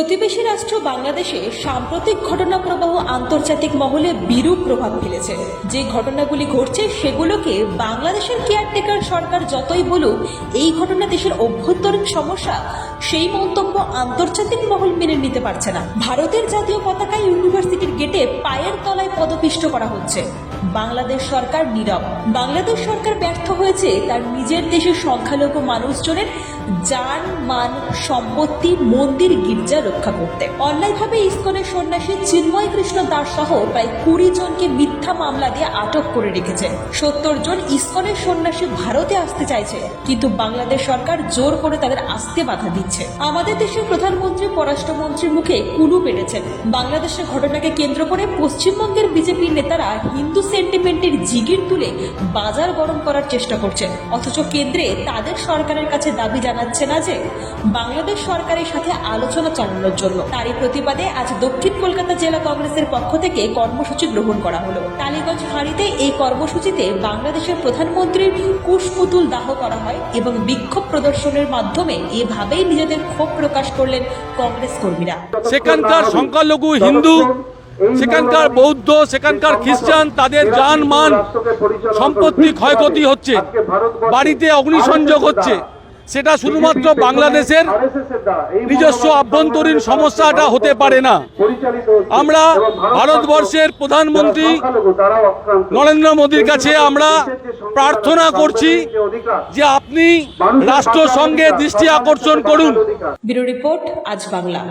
প্রতিবেশী রাষ্ট্র বাংলাদেশে সাম্প্রতিক ঘটনা প্রবাহ আন্তর্জাতিক মহলে বিরূপ প্রভাব ফেলেছে। যে ঘটনাগুলি ঘটছে, সেগুলোকে বাংলাদেশের কেয়ারটেকার সরকার যতই বলুক, এই ঘটনা দেশের অভ্যন্তরীণ সমস্যা, সেই মন্তব্য আন্তর্জাতিক মহল মেনে নিতে পারছে না। ভারতের জাতীয় পতাকা গেটে পায়ের তলায় পদপিষ্ট করা হচ্ছে। বাংলাদেশ সরকার নীরব। বাংলাদেশ সরকার ব্যর্থ হয়েছে তার নিজের দেশের সংখ্যালঘু মানুষজনের যান, মান, সম্পত্তি, মন্দির, গির্জা রক্ষা করতে। অন্যায়ভাবে ইস্কনের সন্ন্যাসী চিন্ময় কৃষ্ণ দাস সহ প্রায় কুড়ি জনকে মিথ্যা মামলা দিয়ে আটক করে রেখেছে। সত্তর জন ইস্কনের সন্ন্যাসী ভারতে আসতে চাইছে, কিন্তু বাংলাদেশ সরকার জোর করে তাদের আসতে বাধা দিচ্ছে। আমাদের দেশের প্রধানমন্ত্রী, পররাষ্ট্রমন্ত্রীর মুখে কুলু পেরেছেন বাংলাদেশের ঘটনাকে কেন্দ্র করে পশ্চিমবঙ্গের বিজেপির নেতারা হিন্দু সেন্টিমেন্টের জিগির তুলে বাজার গরম করার চেষ্টা করছেন। অথচ কেন্দ্রে তাদের সরকারের কাছে দাবি জানাচ্ছে না যে বাংলাদেশ সরকারের সাথে আলোচনা চালানোর জন্য। তারই প্রতিবাদে আজ দক্ষিণ কলকাতা জেলা কংগ্রেসের পক্ষ থেকে কর্মসূচি গ্রহণ করা হলো। টালিগঞ্জ ফাঁড়িতে এই কর্মসূচিতে বাংলাদেশের প্রধানমন্ত্রীর কুশপুতুল দাহ করা হয় এবং বিক্ষোভ প্রদর্শনের মাধ্যমে এভাবেই নিজেদের ক্ষোভ প্রকাশ করলেন কংগ্রেস কর্মীরা। সেখানকার সংখ্যালঘু হিন্দু সেখানকার বৌদ্ধ, সেখানকার খ্রিস্টান, তাদের যান মান সম্পত্তি ক্ষয়ক্ষতি হচ্ছে। বাড়িতে অগ্নিসংযোগ হচ্ছে। সেটা শুধুমাত্র বাংলাদেশের নিজস্ব আভ্যন্তরীণ সমস্যাটা হতে পারে না। আমরা ভারতবর্ষের প্রধানমন্ত্রী নরেন্দ্র মোদীর কাছে আমরা প্রার্থনা করছি যে আপনি রাষ্ট্রসংঘে দৃষ্টি আকর্ষণ করুন। রিপোর্ট, আজ বাংলা।